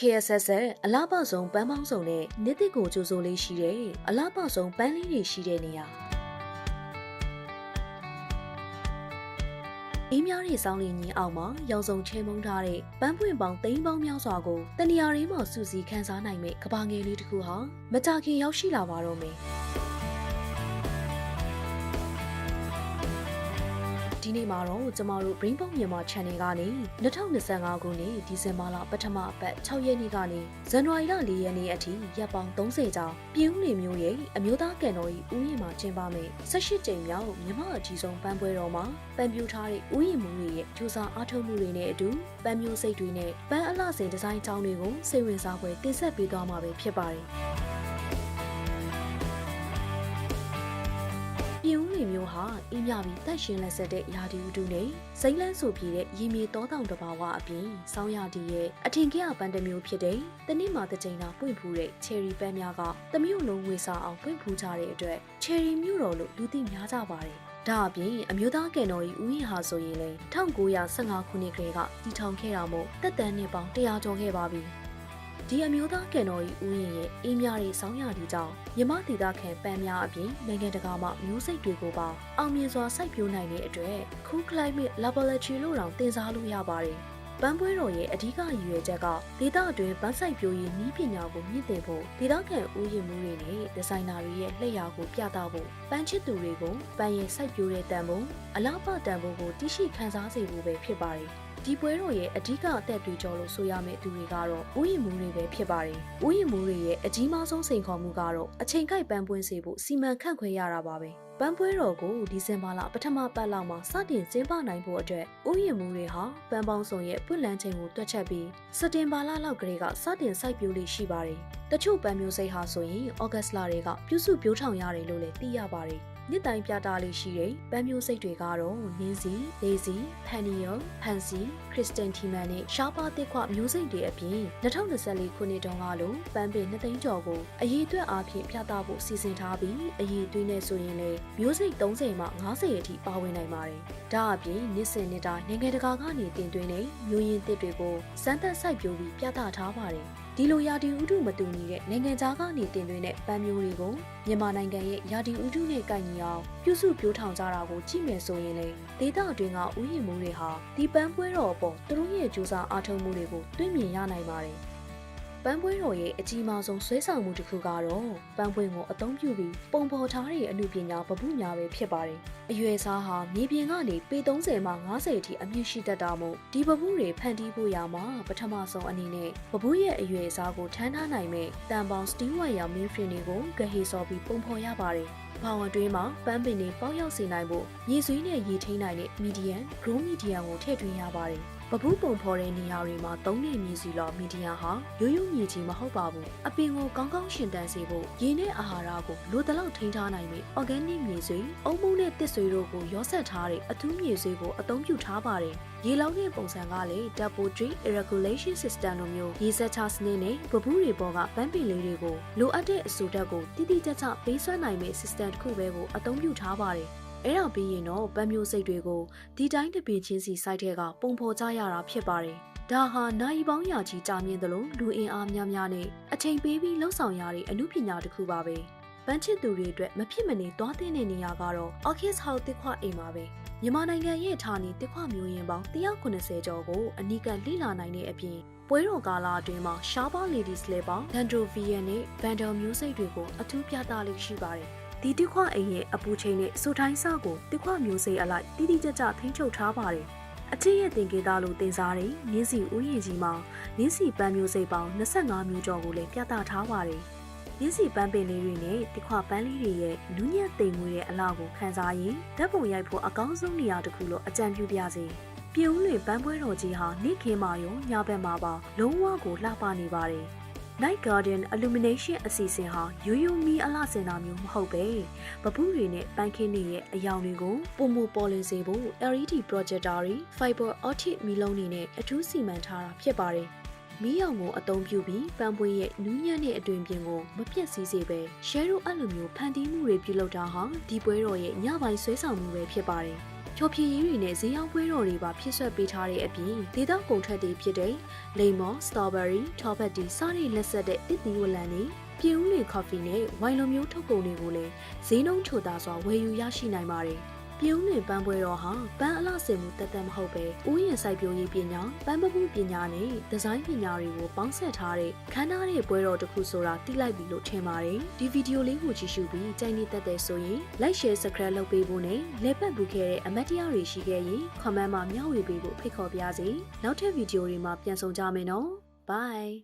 KSS အလားပဆုံးပန်းပေါင်းစုံနဲ့နှစ်တစ်ကိုကြိုးစိုးလေးရှိတယ်အလားပဆုံးပန်းလေးတွေရှိတဲ့နေရာအင်းများရဲ့စောင်းလင်းကြီးအောက်မှာရောင်စုံချဲမုံထားတဲ့ပန်းပွင့်ပေါင်းသိန်းပေါင်းများစွာကိုတနေရာရင်းမှာစူးစီးခန်းစားနိုင်မဲ့ကဘာငယ်လေးတစ်ခုဟာမကြခင်ရောက်ရှိလာပါတော့မယ် ဒီနေ့မှာတော့ကျမတို့ Brain Pop မြန်မာ Channel ကနေ2025ခုနှစ်ဒီဇင်ဘာလပထမအပတ်6ရက်နေ့ကနေဇန်နဝါရီလ4ရက်နေ့အထိရက်ပေါင်း30ကြာပြည်ဦးနေမျိုးရဲ့အမျိုးသားကန်တော်ကြီးဦးရင်မှာကျင်းပမယ်18ကြိမ်မြောက်မြမအကြီးဆုံးပန်းပွဲတော်မှာပန်းပြူထားတဲ့ဦးရင်မှုတွေရဲ့ကြိုးစားအားထုတ်မှုတွေနဲ့အတူပန်းမျိုးစိတ်တွေနဲ့ပန်းအလှဆင်ဒီဇိုင်းအကြောင်းတွေကိုစိတ်ဝင်စားဖွယ်တင်ဆက်ပေးသွားမှာပဲဖြစ်ပါတယ် ပြည်ဦးနေမျိုးဟာအင်းမြပြီးတက်ရှင်လက်ဆက်တဲ့ရာဒီဥတုနဲ့စိမ့်လန်းဆူပြည့်တဲ့ရေမြေတောတောင်တစ်ပါဝအပြင်ဆောင်းရာဒီရဲ့အထင်ကြီးအပန်းတစ်မျိုးဖြစ်တဲ့တနစ်မှာတစ်ချိန်သာပွင့်ဖူးတဲ့ချယ်ရီပန်းများကတမျိုးလုံးဝေစာအောင်ပွင့်ဖူးကြတဲ့အတွက်ချယ်ရီမျိုးတော်လို့လူသိများကြပါတယ်ဒါအပြင်အမျိုးသားကယ်နော်ကြီးဦးရင်ဟာဆိုရင်လေ1915ခုနှစ်ကလေးကတည်ထောင်ခဲ့တာမို့တက်တန်းနှစ်ပေါင်း100ကျော်ခဲ့ပါပြီ ဒီအမျိုးသားကယ်နော်ကြီးဦးရင်ရဲ့အင်းများရေးဆောင်းရာဒီကြောင့်မြမဒေတာခံပန်းများအပြင်နိုင်ငံတကာမှမျိုးစိတ်တွေကိုပါအောင်မြင်စွာစိုက်ပျိုးနိုင်တဲ့အတွက် Cool Climate Laboratory လို့တောင်တင်စားလို့ရပါတယ်ပန်းပွဲတော်ရဲ့အဓိကရည်ရွယ်ချက်ကဒေသအတွင်းပန်းဆိုင်ပြိုးရေးနည်းပညာကိုမြင့်တင်ဖို့ဒေသခံဦးရင်မှုတွေနဲ့ဒီဇိုင်နာတွေရဲ့လက်ရာကိုပြသဖို့ပန်းချစ်သူတွေကိုပန်းရင်စိုက်ပျိုးတဲ့တန်ဖိုးအလားပတန်ဖိုးကိုတိရှိခံစားစေဖို့ပဲဖြစ်ပါတယ် ဒီပွဲတော်ရဲ့အဓိကအသက်တွေကြောလို့ဆိုရမယ့်သူတွေကတော့ဥယျာဉ်မူတွေပဲဖြစ်ပါတယ်။ဥယျာဉ်မူတွေရဲ့အကြီးမားဆုံးစိန်ခေါ်မှုကတော့အချိန်ကိုက်ပန်းပွင့်စေဖို့စီမံခန့်ခွဲရတာပါပဲ။ပန်းပွဲတော်ကိုဒီဇင်ဘာလပထမပတ်လောက်မှာစတင်ကျင်းပနိုင်ဖို့အတွက်ဥယျာဉ်မူတွေဟာပန်းပေါင်းစုံရဲ့ပွင့်လန်းချိန်ကိုတွက်ချက်ပြီးစက်တင်ဘာလလောက်ကလေးကစတင်စိုက်ပျိုးလေးရှိပါတယ်။တချို့ပန်းမျိုးစိတ်ဟာဆိုရင်ဩဂတ်လတွေကပြုစုပြိုးထောင်ရတယ်လို့လည်းသိရပါတယ်။ နှစ်တိုင်းပြတာလေးရှိတဲ့ပန်းမျိုးစိတ်တွေကတော့နင်းစီ၊ဒေးစီ၊ဖန်နီယယ်၊ဖန်စီ၊ခရစ်စတန်တီမန်နဲ့ရှားပါတစ်ခွမျိုးစိတ်တွေအပြင်2024ခုနှစ်တုန်းကလိုပန်းပင်နှစ်သိန်းကျော်ကိုအရေးအတွက်အားဖြင့်ပြသဖို့စီစဉ်ထားပြီးအရေးသွေးနဲ့ဆိုရင်လည်းမျိုးစိတ်30မှ50အထိပါဝင်နိုင်ပါတယ်။ဒါအပြင်နှစ်စဉ်နှစ်တိုင်းနိုင်ငံတကာကနေတင်သွင်းတဲ့မျိုးရင်းသစ်တွေကိုစမ်းသပ်စိုက်ပျိုးပြီးပြသထားပါတယ်။ ဒီလိုရာဒီဥတုမတူညီတဲ့နိုင်ငံခြားကနေတင်သွင်းတဲ့ပန်းမျိုးတွေကိုမြန်မာနိုင်ငံရဲ့ရာဒီဥတုနဲ့ကိုက်ညီအောင်ပြုစုပြောထောင်ကြတာကိုကြည့်မယ်ဆိုရင်လေဒေသအတွင်းကဥယျာဉ်မှုတွေဟာဒီပန်းပွဲတော်အပေါ်သူတို့ရဲ့ကြိုးစားအားထုတ်မှုတွေကိုတွေ့မြင်ရနိုင်ပါတယ် ပန်းပွဲတော်ရဲ့အကြီးမားဆုံးဆွဲဆောင်မှုတစ်ခုကတော့ပန်းပွင့်ကိုအသုံးပြုပြီးပုံဖော်ထားတဲ့အမှုပညာပပုညာပဲဖြစ်ပါတယ်။အရွယ်စားဟာမြေပြင်ကနေပေ30မှ50အထိအမြင့်ရှိတတ်တာမို့ဒီပပုတွေဖန်တီးဖို့ရမှာပထမဆုံးအနေနဲ့ပပုရဲ့အရွယ်စားကိုထမ်းထားနိုင်မဲ့တန်ပေါင်းစတီးဝိုင်ယာမင်းဖရင်တွေကိုဂဟေဆော်ပြီးပုံဖော်ရပါတယ်။ဘာဝင်တွင်းမှာပန်းပင်တွေပေါက်ရောက်စေနိုင်ဖို့ရေဆွေးနဲ့ရေထိန်းနိုင်တဲ့ medium, grow medium ကိုထည့်သွင်းရပါတယ်။ ပပူးပုံဖော်တဲ့နေရာတွေမှာသုံးတဲ့မြေစီလောမီဒီယာဟာရိုးရိုးမြေကြီးမဟုတ်ပါဘူးအပင်ကိုကောင်းကောင်းရှင်တန်စေဖို့ရေနဲ့အာဟာရကိုလိုတလောက်ထိန်းထားနိုင်ပြီး organic မြေဆွေအုံမုံနဲ့တစ်ဆွေတို့ကိုရောဆက်ထားတဲ့အထူးမြေဆွေကိုအသုံးပြုထားပါတယ်ရေလောင်းတဲ့ပုံစံကလည်း depotory irrigation system လိုမျိုးရေစက်ချစနစ်နဲ့ပပူးတွေပေါ်ကပန်းပင်လေးတွေကိုလိုအပ်တဲ့အဆူဓာတ်ကိုတိတိကျကျပေးစွမ်းနိုင်မယ့် system တစ်ခုပဲကိုအသုံးပြုထားပါတယ် အဲ့ဒါပြီးရင်တော့ပန်းမျိုးစိတ်တွေကိုဒီတိုင်းတပင်ချင်းစီစိုက်တဲ့ကပုံဖော်ကြရတာဖြစ်ပါတယ်။ဒါဟာနိုင်ပေါင်းရာချီကြာမြင့်သလိုလူအင်အားများများနဲ့အချိန်ပေးပြီးလှုပ်ဆောင်ရတဲ့အမှုပညာတစ်ခုပါပဲ။ပန်းချစ်သူတွေအတွက်မဖြစ်မနေသွားတဲ့နေရာကတော့ Orchid House တစ်ခွအိမ်ပါပဲ။မြန်မာနိုင်ငံရဲ့ဌာနေတစ်ခွမျိုးရင်ပေါင်း190ကျော်ကိုအနိကလေ့လာနိုင်တဲ့အပြင်ပွဲတော်ကာလအတွင်းမှာ Sharpa Ladies လဲပေါင်း Dendrovian နဲ့ Vandal မျိုးစိတ်တွေကိုအထူးပြသလေးရှိပါတယ်။ ဒီတစ်ခွအိမ်ရဲ့အပူချိန်နဲ့စူထိုင်းစကိုတစ်ခွမျိုးစိတ်အလိုက်တိတိကျကျထိန်းချုပ်ထားပါတယ်။အချစ်ရဲ့တင်ကေသားလိုတင်စားတဲ့နင်းစီဥယျာဉ်ကြီးမှာနင်းစီပန်းမျိုးစိတ်ပေါင်း25မျိုးကျော်ကိုလည်းပြသထားပါတယ်။နင်းစီပန်းပင်လေးတွေနဲ့တစ်ခွပန်းလေးတွေရဲ့နူးညံ့သိမ်မွေးတဲ့အလောက်ကိုခံစားရင်ဓာတ်ပုံရိုက်ဖို့အကောင်းဆုံးနေရာတစ်ခုလို့အကြံပြုပြစေ။ပြုံးလွင်ပန်းပွဲတော်ကြီးဟာနေ့ခင်းမှာရောညဘက်မှာပါလုံးဝကိုလှပနေပါတယ်။ Night Garden Illumination အစီအစဉ်ဟာရိုးရိုးမီးအလှဆင်တာမျိုးမဟုတ်ပဲပပူးတွေနဲ့ပန်းခင်းတွေရဲ့အယောင်တွေကိုပုံမပေါ်လင်စေဖို့ LED projector တွေ fiber optic မီးလုံးတွေနဲ့အထူးစီမံထားတာဖြစ်ပါတယ်မီးရောင်ကိုအသုံးပြုပြီးပန်းပွင့်ရဲ့နူးညံ့တဲ့အတွင်ပြင်ကိုမပြတ်စည်းစေပဲရှဲရိုအဲ့လိုမျိုးဖန်တီးမှုတွေပြုလုပ်တာဟာဒီပွဲတော်ရဲ့ညပိုင်းဆွဲဆောင်မှုပဲဖြစ်ပါတယ် ဖြော်ဖြေရေးတွေနဲ့ဈေးရောက်ပွဲတော်တွေပါဖြစ်ဆွက်ပေးထားတဲ့အပြင်ဒေသကုန်ထွက်တွေဖြစ်တဲ့လိမ္မော်စတော်ဘယ်ရီထော်ဘတ်တီစတဲ့လက်ဆက်တဲ့တစ်သီးဝလံတွေပြင်းဦးလေကော်ဖီနဲ့ဝိုင်လိုမျိုးထုတ်ကုန်တွေကိုလည်းဈေးနှုန်းချိုသာစွာဝယ်ယူရရှိနိုင်ပါတယ်။ ပြုံးလင်ပန်းပွဲတော်ဟာပန်းအလှဆင်မှုတက်တက်မဟုတ်ပဲဥယျာဉ်စိုက်ပျိုးရေးပညာပန်းပမှုပညာနဲ့ဒီဇိုင်းပညာတွေကိုပေါင်းစပ်ထားတဲ့ခမ်းနားတဲ့ပွဲတော်တစ်ခုဆိုတာသိလိုက်ပြီလို့ထင်ပါတယ်ဒီဗီဒီယိုလေးကိုကြည့်ရှုပြီးကြိုက်နေတတ်တဲ့ဆိုရင် like share subscribe လုပ်ပေးဖို့နဲ့လက်ပတ်ဘူးခဲ့တဲ့အမတ်တရားတွေရှိခဲ့ရင် comment မှာမျှဝေပေးဖို့ဖိတ်ခေါ်ပါရစေနောက်ထပ်ဗီဒီယိုတွေမှာပြန်ဆောင်ကြမယ်နော် bye